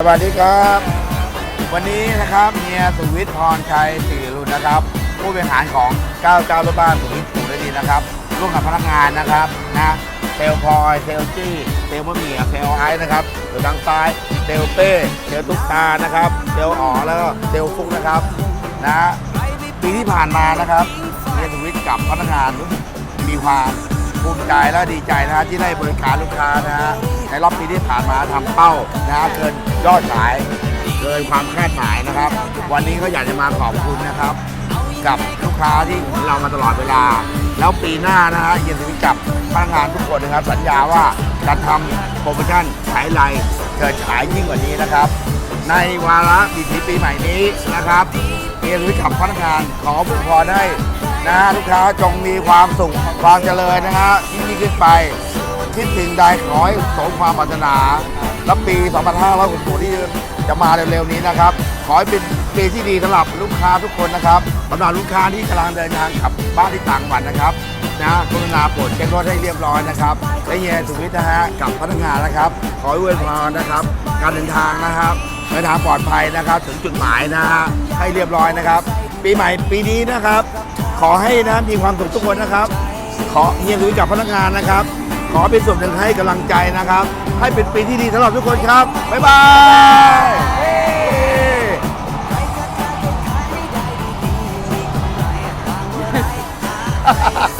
สวัสดีครับ วันนี้นะครับเมียสุวิทย์พรชัยสิริรุนนะครับ ผู้บริหารของ99รถบ้านสุวิทย์สุรดีนะครับร่วมกับพนักงานนะครับนะเซลพลอยเซลจี้เซลมะเหมี่ยเซลไอซ์นะครับอยู่ทางซ้ายเซลเป้เซลลตุ๊กตานะครับเซลอ๋อแล้วก็เซลฟุกนะครับนะปีที่ผ่านมานะครับเมียสุวิทย์กับพนักงานมีความ ภูมิใจและดีใจนะฮะที่ได้บริการลูกค้านะฮะในรอบปีที่ผ่านมาทำเป้านะฮะเกินยอดขายเกินความคาดหมายนะครับ วันนี้ก็อยากจะมาขอบคุณนะครับ กับลูกค้าที่เรามาตลอดเวลา แล้วปีหน้านะฮะเย็นถึงกับพนักงานทุกคนนะครับ สัญญาว่าจะทำโปรโมชั่นขายไรเกิดขายยิ่งกว่านี้นะครับ ในวาระปีทีปีใหม่นี้นะครับ เรียนรู้กับพนักงาน ขอบุญพรให้นะฮะลูกค้าจงมีความสุขความเจริญนะฮะยิ่งยิ่งขึ้นไป คิดสิ่งใดขอให้สมความปรารถนาและปี 2560ที่จะมาเร็วๆนี้นะครับ ขอให้เป็นปีที่ดีสำหรับลูกค้าทุกคนนะครับสำหรับลูกค้าที่กำลังเดินทางกลับบ้านที่ต่างจังหวัดนะครับนะกรุณาโปรดเช็ครถให้เรียบร้อยนะครับและเฮียสุวิทย์นะฮะกับพนักงานนะครับ ขอให้อวยพรนะครับ การเดินทางนะครับเดินทางปลอดภัยนะครับ ถึงจุดหมายนะฮะให้เรียบร้อยนะครับ ปีใหม่ปีนี้นะครับ ขอให้นะมีความสุขทุกคนนะครับ ขอเฮียหรือกับพนักงานนะครับ ขอเป็นส่วนหนึ่งให้กำลังใจนะครับ ให้เป็นปีที่ดีสำหรับทุกคนครับบ๊ายบาย